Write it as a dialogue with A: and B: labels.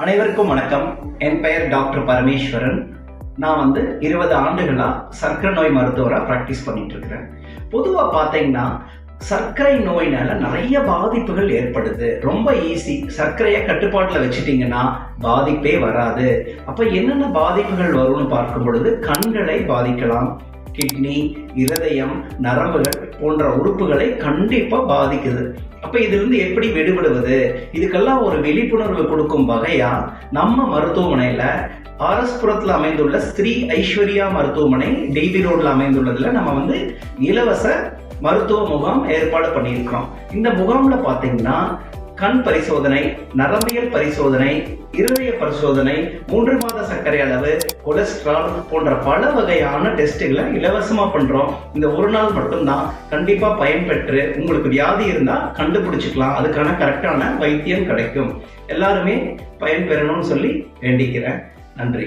A: அனைவருக்கும் வணக்கம். என் பெயர் டாக்டர் பரமேஸ்வரன். நான் வந்து இருபது ஆண்டுகளாக சர்க்கரை நோய் மருத்துவராக ப்ராக்டிஸ் பண்ணிட்டு இருக்கிறேன் பொதுவாக பார்த்தீங்கன்னா சர்க்கரை நோயினால நிறைய பாதிப்புகள் ஏற்படுது. ரொம்ப ஈஸி சர்க்கரையை கட்டுப்பாட்டில் வச்சுட்டீங்கன்னா பாதிப்பே வராது. அப்போ என்னென்ன பாதிப்புகள் வரும்னு பார்க்கும் பொழுது கண்களை பாதிக்கலாம் கிட்னி இருதயம் நரம்புகள் போன்ற உறுப்புகளை கண்டிப்பா பாதிக்குது. அப்ப இதிலிருந்து எப்படி விடுபடுவது? இதுக்கெல்லாம் ஒரு விழிப்புணர்வு கொடுக்கும் வகையா நம்ம மருத்துவமனையில ஆரஸ்புரத்தில் அமைந்துள்ள ஸ்ரீ ஐஸ்வர்யா மருத்துவமனை டிபி ரோட்ல அமைந்துள்ளதுல நம்ம வந்து இலவச மருத்துவ முகாம் ஏற்பாடு பண்ணியிருக்கிறோம். இந்த முகாம்ல பாத்தீங்கன்னா கண் பரிசோதனை நரம்பியல் பரிசோதனை இருதய பரிசோதனை மூன்று மாத சர்க்கரை அளவு கொலஸ்ட்ரால் போன்ற பல வகையான டெஸ்ட்டுகளை இலவசமா பண்றோம். இந்த ஒரு நாள் மட்டும்தான் கண்டிப்பா பயன்பெற்று உங்களுக்கு வியாதி இருந்தா கண்டுபிடிச்சுக்கலாம். அதுக்கான கரெக்டான வைத்தியம் கிடைக்கும். எல்லாருமே பயன்பெறணும்னு சொல்லி வேண்டிக்கிறேன். நன்றி.